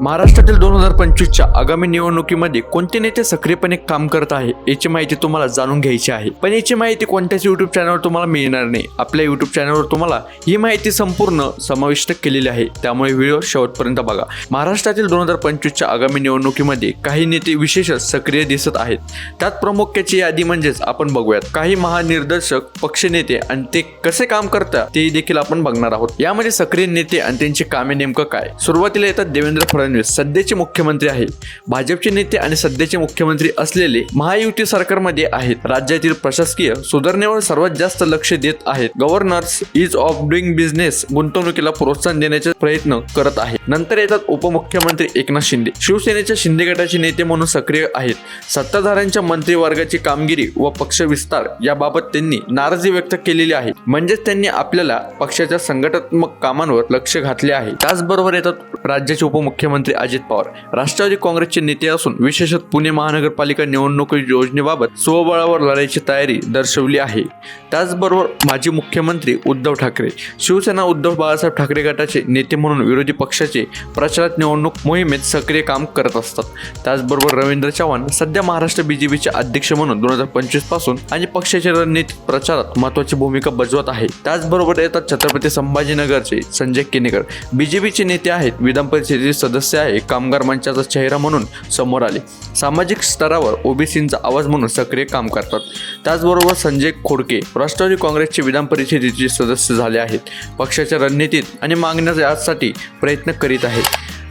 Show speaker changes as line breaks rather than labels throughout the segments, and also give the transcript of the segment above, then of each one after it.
महाराष्ट्रातील दोन हजार पंचवीसच्या आगामी निवडणुकीमध्ये कोणते नेते सक्रियपणे काम करत आहे याची माहिती तुम्हाला जाणून घ्यायची आहे. पण याची माहिती कोणत्याच युट्यूब चॅनलवर तुम्हाला मिळणार नाही. आपल्या युट्यूब चॅनलवर तुम्हाला ही माहिती संपूर्ण समाविष्ट केलेली आहे. त्यामुळे व्हिडिओ शेवटपर्यंत बघा. महाराष्ट्रातील दोन हजार पंचवीसच्या आगामी निवडणुकीमध्ये काही नेते विशेषच सक्रिय दिसत आहेत. त्यात प्रामुख्याची यादी म्हणजेच आपण बघूयात. काही महानिर्देशक पक्षनेते आणि ते कसे काम करतात ते देखील आपण बघणार आहोत. यामध्ये सक्रिय नेते आणि त्यांची कामे नेमकं काय? सुरुवातीला येतात देवेंद्र फडणवीस सध्याचे मुख्यमंत्री आहे भाजपचे नेते आणि सध्याचे मुख्यमंत्री असलेले महायुती सरकारमध्ये आहेत. राज्यातील प्रशासकीय सुधारणेवर सर्वात जास्त लक्ष देत आहेत. Governors ease of doing business गुंतवणुकीला प्रोत्साहन देण्याचे प्रयत्न करत आहेत. नंतर येतात उपमुख्यमंत्री एकनाथ शिंदे. शिवसेनेच्या शिंदे गटाचे नेते म्हणून सक्रिय आहेत. सत्ताधाऱ्यांच्या मंत्रिवर्गाची कामगिरी व पक्ष विस्तार याबाबत त्यांनी नाराजी व्यक्त केलेली आहे. म्हणजेच त्यांनी आपल्याला पक्षाच्या संघटनात्मक कामांवर लक्ष घातले आहे. त्याचबरोबर येतात राज्याचे उपमुख्य मुख्यमंत्री अजित पवार. राष्ट्रवादी काँग्रेसचे नेते असून विशेषतः पुणे महानगरपालिका निवडणूक योजनेबाबत स्वबळावर लढायची तयारी दर्शवली आहे. त्याचबरोबर माजी मुख्यमंत्री उद्धव ठाकरे शिवसेना उद्धव बाळासाहेब ठाकरे गटाचे नेते म्हणून विरोधी पक्षाचे प्रचारात निवडणूक मोहिमेत सक्रिय काम करत असतात. त्याचबरोबर रवींद्र चव्हाण सध्या महाराष्ट्र बीजेपीचे अध्यक्ष म्हणून दोन हजार पंचवीसपासून आणि पक्षाच्या रणनीतिक प्रचारात महत्वाची भूमिका बजावत आहे. त्याचबरोबर येतात छत्रपती संभाजीनगरचे संजय केनेकर. बीजेपीचे नेते आहेत विधान परिषदेचे सदस्य आहे. कामगार मंचाचा चेहरा म्हणून समोर आले. सामाजिक स्तरावर ओबीसींचा आवाज म्हणून सक्रिय काम करतात. त्याचबरोबर संजय खोडके राष्ट्रवादी काँग्रेसचे विधान परिषदेचे सदस्य झाले आहेत. पक्षाच्या रणनीतीत आणि मागण्या यासाठी प्रयत्न करीत आहेत.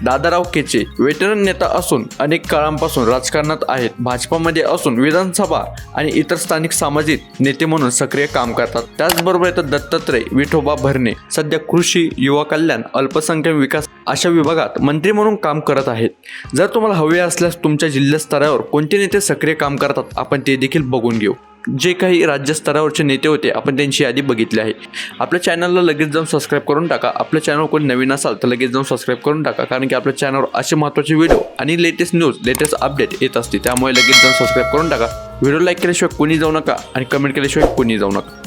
दादाराव केचे वेटरन नेता असून अनेक काळांपासून राजकारणात आहेत. भाजपामध्ये असून विधानसभा आणि इतर स्थानिक सामाजिक नेते म्हणून सक्रिय काम करतात. त्याचबरोबर येतात दत्तात्रय विठोबा भरणे सध्या कृषी युवा कल्याण अल्पसंख्याक विकास अशा विभागात मंत्री म्हणून काम करत आहेत. जर तुम्हाला हवे असल्यास तुमच्या जिल्हा स्तरावर कोणते नेते सक्रिय काम करतात आपण ते देखील बघून घेऊ. जे काही राज्यस्तरावरचे नेते होते आपण त्यांची यादी बघितली आहे. आपल्या चॅनलला लगेच जाऊन सबस्क्राईब करून टाका. आपल्या चॅनल कोणी नवीन असाल तर लगेच जाऊन सबस्क्राईब करून टाका. कारण की आपल्या चॅनलवर असे महत्त्वाचे व्हिडिओ आणि लेटेस्ट न्यूज लेटेस्ट अपडेट येत असते. त्यामुळे लगेच जाऊन सबस्क्राईब करून टाका. व्हिडिओ लाईक केल्याशिवाय कोणी जाऊ नका आणि कमेंट केल्याशिवाय कोणी जाऊ नका.